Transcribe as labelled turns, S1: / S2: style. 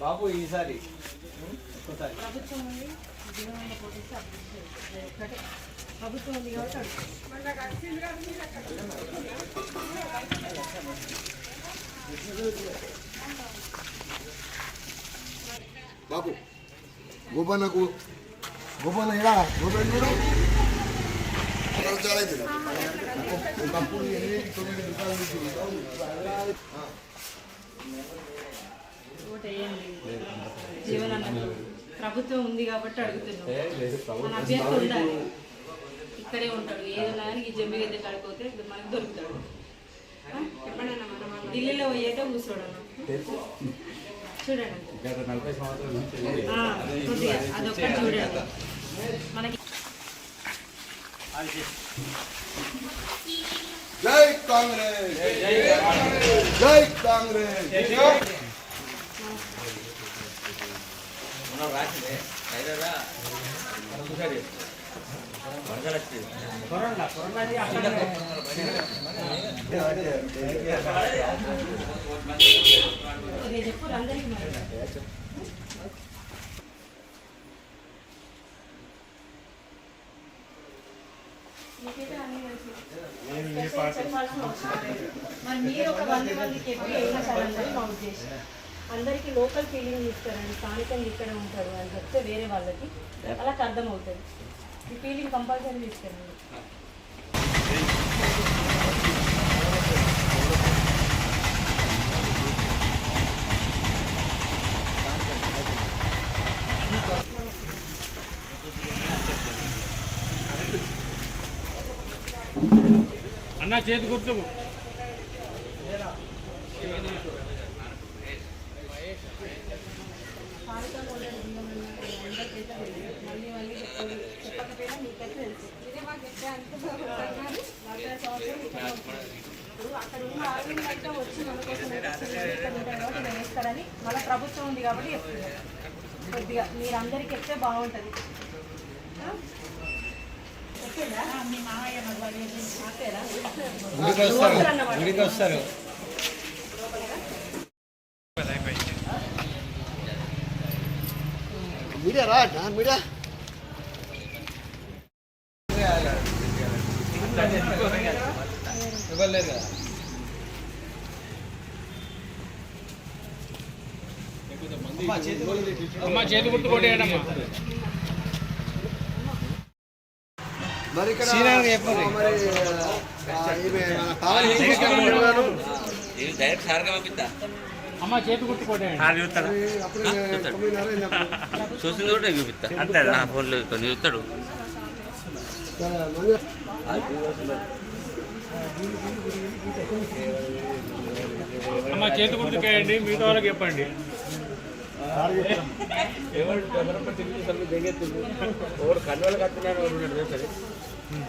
S1: బాబు ఈసారి.
S2: ప్రభుత్వం ఉంది ప్రభుత్వం ఉంది
S3: బాబు గోపన్నకు గోపన్న చాలైంది ఒకప్పుడు ఎనిమిది తొమ్మిది రూపాయలు నుంచి
S2: ఓటు వేయండి జీవనన్న ప్రభుత్వం ఉంది కాబట్టి అడుగుతున్నాం ఉండాలి ఇక్కడే ఉంటాడు. ఏదైనా ఈ జమ్మి గద్దె కాడిపోతే మనకు దొరుకుతాడు? ఢిల్లీలో పోయి అయితే కూర్చోడు చూడండి. అదొక్కటి చూడండి. మనకి
S3: జై కాంగ్రెస్ జై కాంగ్రెస్
S2: చెప్పు అందరికీ మరి. మరి ఒక వంద మందికి ఏం చేయాలన్నది మా ఉద్దేశం అందరికీ లోకల్ ఫీలింగ్ ఇస్తారండి స్థానికంగా ఇక్కడ ఉంటారు అని చెప్తే వేరే వాళ్ళకి వాళ్ళకి అర్థమవుతుంది. ఈ ఫీలింగ్ కంపల్సరీ తీసుకెళ్ళండి ఉంటారు చేతి ఇలా వేస్తారని మళ్ళీ ప్రభుత్వం ఉంది కాబట్టి చెప్తున్నారు కొద్దిగా మీరందరికీ చెప్తే బాగుంటుంది.
S1: గుడికి వస్తారు. గుడికి వస్తారు
S3: మీడియా రా మీడియా.
S1: ఇవ్వలేదు కదా
S4: అమ్మ చేతి గుర్తు కొట్టేయడమ్మా.
S3: మరి ఇక్కడ
S1: శ్రీరామ్ చెప్పండి.
S3: మరి ఆ, ఈమె మన పావని గారు
S5: డైరెక్ట్ సార్గా పంపిద్దా?
S4: అమ్మ చేతి
S5: చూసింది కూడా చూపిస్తా. అంతే ఫోన్లో చూస్తాడు.
S4: అమ్మ చేతి గుర్తుకేయండి మిగతా వాళ్ళకి చెప్పండి.
S5: ఎవరు కన్నులు కట్టినాడు